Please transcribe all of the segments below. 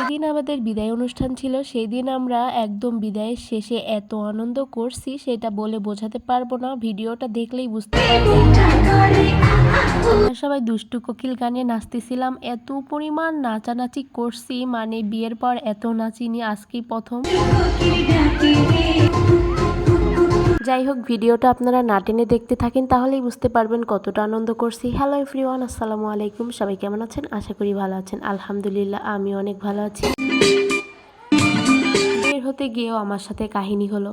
যেদিন আমাদের বিদায় অনুষ্ঠান ছিল সেই দিন আমরা একদম বিদায়ের শেষে এত আনন্দ করছি, সেটা বলে বোঝাতে পারব না। ভিডিওটা দেখলেই বুঝতে পারবেন সবাই দুষ্টু কোকিল গানে নাচতেছিলাম। এত পরিমাণ নাচানাচি করছি মানে বিয়ের পর এত নাচিনি, আজকেই প্রথম। যাই হোক, ভিডিওটা আপনারা না টেনে দেখতে থাকেন, তাহলেই বুঝতে পারবেন কতটা আনন্দ করছি। হ্যালো এভরিওয়ান আসসালামু আলাইকুম। সবাই কেমন আছেন? আশা করি ভালো আছেন। আলহামদুলিল্লাহ আমি অনেক ভালো আছি। বের হতে গিয়েও আমার সাথে কাহিনী হলো।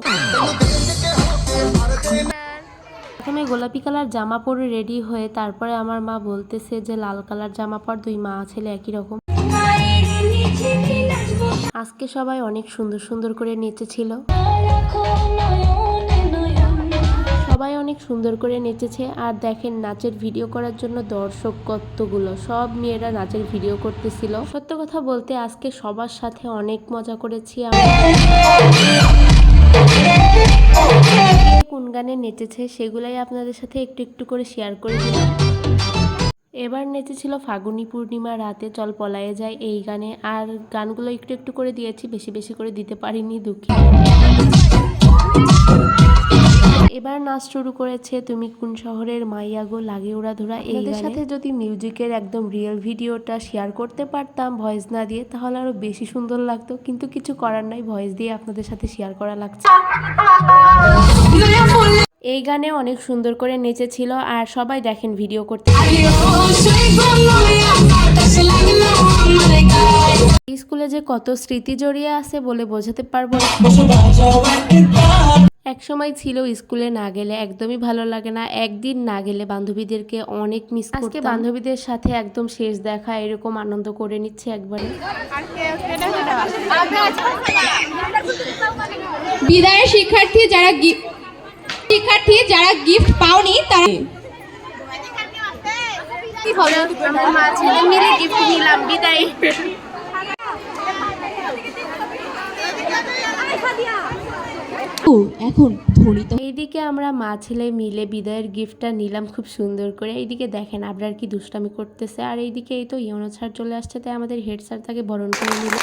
প্রথমে গোলাপি কালার জামা পরে রেডি হয়ে তারপরে আমার মা বলতেছে যে, লাল কালার জামা পর দুই মা ছেলে একই রকম। আজকে সবাই অনেক সুন্দর সুন্দর করে নেচেছিল। সবাই অনেক সুন্দর করে নেচেছে আর দেখেন নাচের ভিডিও করার জন্য দর্শক কতগুলো। সব মেয়েরা নাচের ভিডিও করতেছিল। সত্য কথা বলতে আজকে সবার সাথে অনেক মজা করেছি কোন গানে নেচেছে সেগুলাই আপনাদের সাথে একটু একটু করে শেয়ার করে এবার নেচেছিল ফাগুনি পূর্ণিমা রাতে চল পলায়ে যায় এই গানে। আর গানগুলো একটু একটু করে দিয়েছি, বেশি বেশি করে দিতে পারিনি, দুঃখী। এবার নাচ শুরু করেছে তুমি কোন শহরের মাইয়াগো লাগে ওরা ধরা এই সাথে যদি মিউজিকের একদম রিয়েল ভিডিওটা শেয়ার করতে পারতাম ভয়েস না দিয়ে তাহলে আরও বেশি সুন্দর লাগতো। কিন্তু কিছু করার নাই ভয়েস দিয়ে আপনাদের সাথে শেয়ার করা লাগছে। এই গানে অনেক সুন্দর করে নেচেছিল আর সবাই দেখেন ভিডিও করতে। স্কুলে যে কত স্মৃতি জড়িয়ে আছে বলে বোঝাতে পারব না। এক সময় ছিল স্কুলে না গেলে একদমই ভালো লাগে না। একদিন না গেলে বান্ধবীদেরকে অনেক মিস আজকে বান্ধবীদের সাথে একদম শেষ দেখা এরকম আনন্দ করে নিচ্ছে একবারে। বিদায়ের শিক্ষার্থী যারা গি- শিক্ষার্থী যারা গিফট পাওনি তারা কি হলো? আমরা মা ছেলে মিলে গিফট নিলাম বিদায়। এখন ধনিত এইদিকে আমরা মা ছেলে মিলে বিদায়ের গিফটটা নিলাম খুব সুন্দর করে। এইদিকে দেখেন আপনার কি দুষ্টামি করতেছে। আর এইদিকে এই তো ইয়নো স্যার চলে আসছে, তাই আমাদের হেড স্যার তাকে বরণ করে নিল।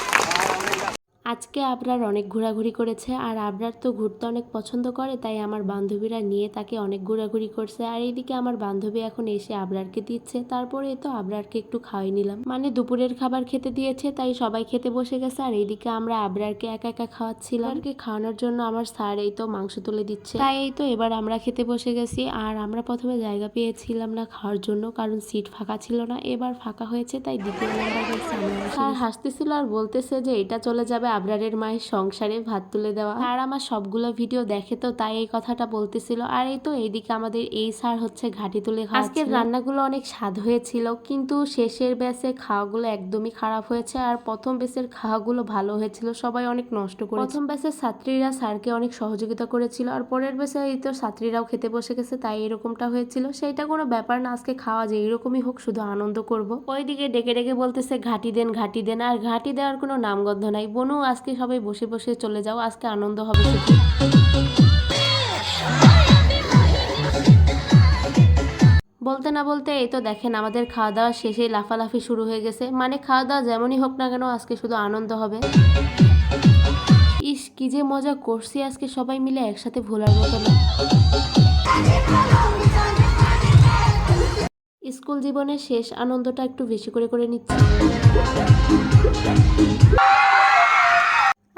আজকে আবরার অনেক ঘোরাঘুরি করেছে, আর আবরার তো ঘুরতে অনেক পছন্দ করে, তাই আমার বান্ধবীরা নিয়ে তাকে অনেক ঘোরাঘুরি করছে। আর এইদিকে আমার বান্ধবী এখন এসে আবরারকে দিচ্ছে, তারপরে তো আবরারকে একটু খাওয়াই নিলাম। মানে দুপুরের খাবার খেতে দিয়েছে, তাই সবাই খেতে বসে গেছে, আর এইদিকে আমরা আবরারকে একা একা খাওয়াচ্ছিলাম। আবরারকে খাওয়ানোর জন্য আমার স্যার এই তো মাংস তুলে দিচ্ছে। তাই এই তো এবার আমরা খেতে বসে গেছি, আর আমরা প্রথমে জায়গা পেয়েছিলাম না খাওয়ার জন্য, কারণ সিট ফাঁকা ছিল না। এবার ফাঁকা হয়েছে, তাই দ্বিতীয় নাম্বার স্যার হাসতেছিল আর বলতেছে যে এটা চলে যাবে আবরারের মায়ের সংসারে ভাত তুলে দেওয়া। আর আমার সবগুলো ভিডিও দেখে তো তাই এই কথাটা বলতেছিল। আর এই তো এইদিকে আমাদের এই স্যার হচ্ছে ঘাটি তুলে খাওয়া আজকের রান্নাগুলো অনেক স্বাদ হয়েছিল কিন্তু শেষের ব্যাচে খাওয়াগুলো একদমই খারাপ হয়েছে আর প্রথম ব্যাচের খাওয়াগুলো ভালো হয়েছিল সবাই অনেক নষ্ট করে প্রথম ব্যাচের ছাত্রীরা স্যারকে অনেক সহযোগিতা করেছিল আর পরের ব্যাচে এই তো ছাত্রীরাও খেতে বসে গেছে তাই এরকমটা হয়েছিল। সেইটা কোনো ব্যাপার না আজকে খাওয়া যে এরকমই হোক শুধু আনন্দ করব। ওইদিকে ডেকে ডেকে বলতেছে ঘাটি দেন ঘাটি দেন। আর ঘাটি দেওয়ার কোনো নামগন্ধ নাই। বনু আজকে সবাই বসে বসে চলে যাও, আজকে আনন্দ হবে বলতে না বলতে এই তো দেখেন আমাদের খাওয়া দাওয়া শেষে লাফালাফি শুরু হয়ে গেছে। মানে খাওয়া দাওয়া যেমনই হোক না কেন, আজকে শুধু আনন্দ হবে। ইস, কি যে মজা করছি আজকে সবাই মিলে একসাথে ভোলার মতো না স্কুল জীবনের শেষ আনন্দটা একটু বেশি করে করে নিচ্ছি।